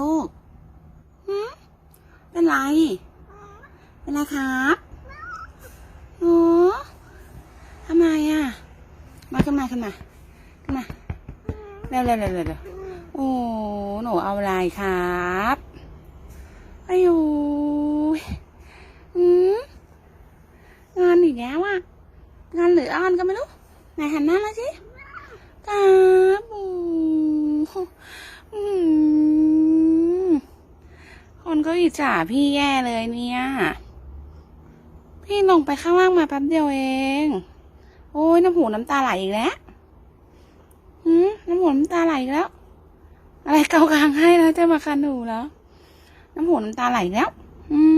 ลูกหืมเป็นไร เป็นไรครับหนูทำไมอะ มาขึ้นมาขึ้นมาขึ้นมาเร็วเร็วเร็วเร็วเร็วโอ้ หนูเอาอะไรครับอายุอืมงานอีกแล้วอะ งานหรืออ้อนก็ไม่รู้ ไหนหันหน้ามาสิครับอืมอืม คนก็อิจฉาพี่แย่เลยเนี่ย พี่ลงไปข้างล่างมาแป๊บเดียวเอง โอ้ยน้ำหูน้ำตาไหลอีกแล้วหืมน้ำหูน้ำตาไหลอีกแล้ว อะไรเกากลางให้แล้วจะมาคันหูแล้ว น้ำหูน้ำตาไหลแล้ว อืม